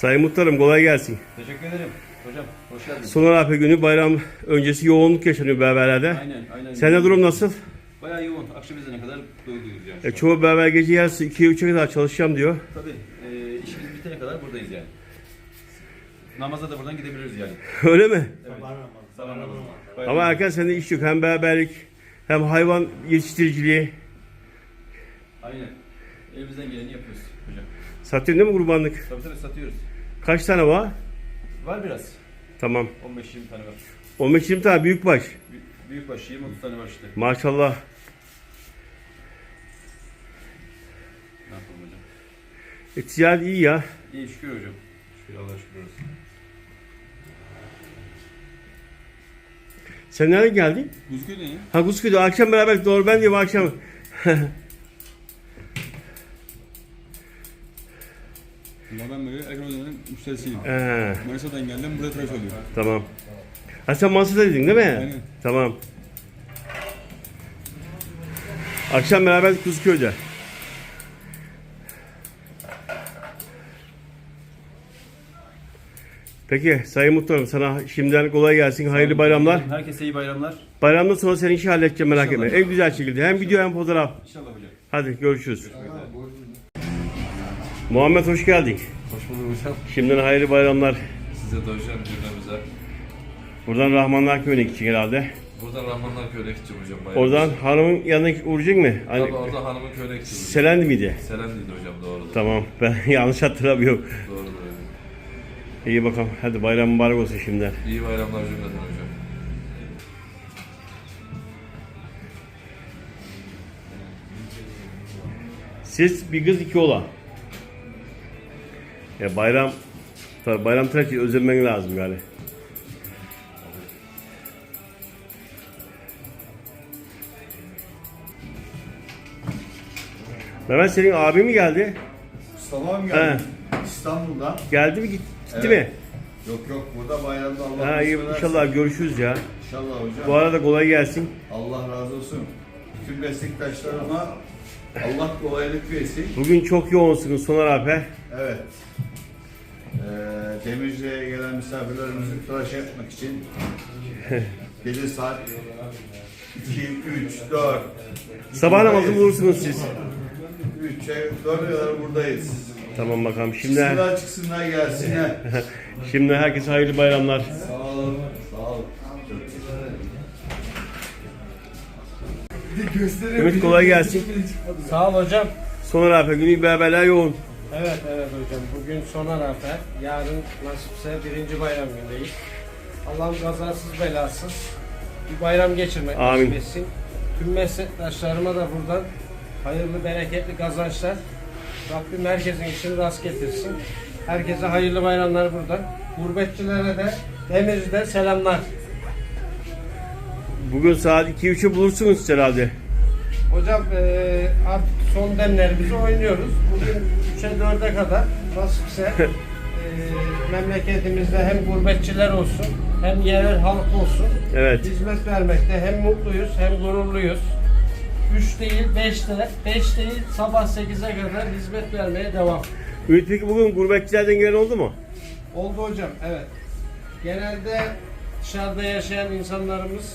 Sayın Muhtarım kolay gelsin. Teşekkür ederim. Hocam hoş geldiniz. Soner Arpa günü bayram öncesi yoğunluk yaşanıyor berberlerde. Aynen aynen. Sende durum nasıl? Bayağı yoğun. Akşam ezanına kadar doyduyuz yani. E, çoğu berber gece yarısı 2'ye 3'e kadar çalışacağım diyor. Tabii e, işimiz bitene kadar buradayız yani. Namaza da buradan gidebiliriz yani. Öyle mi? Evet. Sabah namazına. Bayağı Ama erken sende iş yok. Hem berberlik hem hayvan yetiştiriciliği. Aynen. Elimizden geleni yapıyoruz hocam. Satıyorsun değil mi kurbanlık? Tabii tabii satıyoruz. Kaç tane var? Var biraz. Tamam. 15-20 tane var. 15-20 tane. Büyük, büyük baş 20-30 tane var işte. Maşallah. Ne yapalım hocam? E, ticaret iyi ya. İyi şükür hocam. Şükür Allah'a şükür olsun. Sen nereden geldin? Buzgül ne ya? Ha Kuzköy'de akşam beraber doğru ben diyeyim akşam. Ben böyle Ekrem Hoca'nın müşterisiyim. Ee, Manisa'dan geldim, burada tıraş oluyor. tamam. Ha sen Mansur'daydın değil mi? Aynen. Tamam. Akşam beraber Kuzköy'de. Peki Sayın Muhtarım sana şimdiden kolay gelsin. Hayırlı bayramlar. Herkese iyi bayramlar. Bayramdan sonra senin işi halledeceğim merak etme. En güzel şekilde. Hem video hem fotoğraf. İnşallah hocam. Hadi görüşürüz. Muhammed hoş geldin. Hoş bulduk hocam. Şimdiden hayırlı bayramlar. Size de hocam cümlemize. Buradan Rahmanlar Köyü'ne gidecek herhalde. Buradan Rahmanlar Köyü'ne gideceğim hocam. bayağı. Oradan hanımın yanına uğrayacak mı? Hani, Tabii orada hanımın köyüne gideceğim. Selendi miydi? Selendiydi hocam doğrudur. Tamam. Ben yanlış hatırlamıyorum. Hocam. İyi bakalım. Hadi bayram mübarek olsun şimdiden. İyi bayramlar cümleten hocam. Siz bir kız iki oğlan. Ya bayram tabii bayram tıraşı özlemen lazım yani. Mehmet senin abi mi geldi? Mustafa'm geldi. İstanbul'da. Geldi mi git- gitti Evet. mi? Yok yok burada bayramda Allah Ha iyi nasip ederse. inşallah görüşürüz ya. İnşallah hocam. Bu arada kolay gelsin. Allah razı olsun. Bütün meslektaşlarıma Allah kolaylık versin. Bugün çok yoğunsunuz Soner abi. Evet. Ee, Demirci'ye gelen misafirlerimizi tıraş etmek için gece saat 2, 3, 4, Sabah namazı bulursunuz siz. 3'e 4'e kadar buradayız. Tamam bakalım. Şimdi Çıksınlar çıksınlar gelsinler. şimdi herkese hayırlı bayramlar. sağ olun. Sağ olun. Ümit kolay gelsin. Sağ ol hocam. Soner abi günü beraberler yoğun. Evet evet hocam. Bugün sona rağmen yarın nasipse birinci bayram gündeyiz. Allah'ım kazasız belasız bir bayram geçirmek Amin. nasip etsin. Tüm meslektaşlarıma da buradan hayırlı bereketli kazançlar. Rabbim herkesin için rast getirsin. Herkese hayırlı bayramlar buradan. Gurbetçilere de Demirci'de selamlar. Bugün saat 2-3'ü bulursunuz herhalde. Hocam eee, artık son demlerimizi oynuyoruz. Bugün 3'e 4'e kadar nasipse eee, memleketimizde hem gurbetçiler olsun hem yerel halk olsun Evet. hizmet vermekte hem mutluyuz hem gururluyuz. 3 değil 5 de 5 değil sabah 8'e kadar hizmet vermeye devam. Ümit peki bugün gurbetçilerden gelen oldu mu? Oldu hocam evet. Genelde dışarıda yaşayan insanlarımız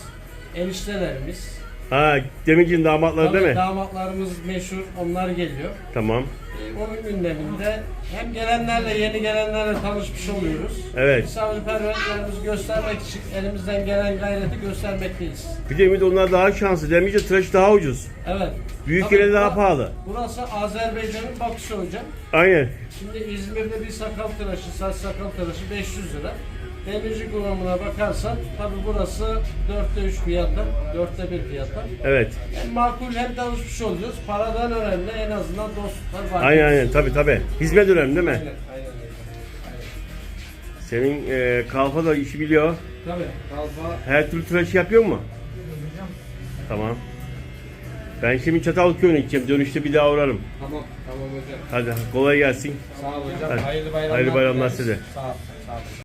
eniştelerimiz. Ha Demirci'nin damatları değil Tabii mi? damatlarımız meşhur onlar geliyor. Tamam. Ee, Onun gündeminde hem gelenlerle yeni gelenlerle tanışmış oluyoruz. Evet. Misafirperverlerimizi göstermek için elimizden gelen gayreti göstermekteyiz. Bir de Ümit onlar daha şanslı. Demirci tıraşı daha ucuz. Evet. Büyük Tabii yere daha pahalı. Burası Azerbaycan'ın Baküsü hocam. Aynen. Şimdi İzmir'de bir sakal tıraşı, saç sakal tıraşı 500 lira. Demirci kullanımına bakarsan tabi burası dörtte üç fiyatla, dörtte bir fiyatla. Evet. Hem makul hem tanışmış oluyoruz. Paradan önemli en azından dostluklar var. Aynen aynen tabi tabi. Hizmet önemli değil mi? Aynen, aynen, aynen. Senin e, kalfa da işi biliyor. Tabii. Kalfa Her türlü tıraşı yapıyor mu? Tamam. Ben şimdi Çatalköy'üne gideceğim. Dönüşte bir daha uğrarım. Tamam, tamam hocam. Hadi kolay gelsin. Sağ ol hocam. Hadi. Hayırlı bayramlar. Hayırlı bayramlar size. Sağ ol. Sağ ol.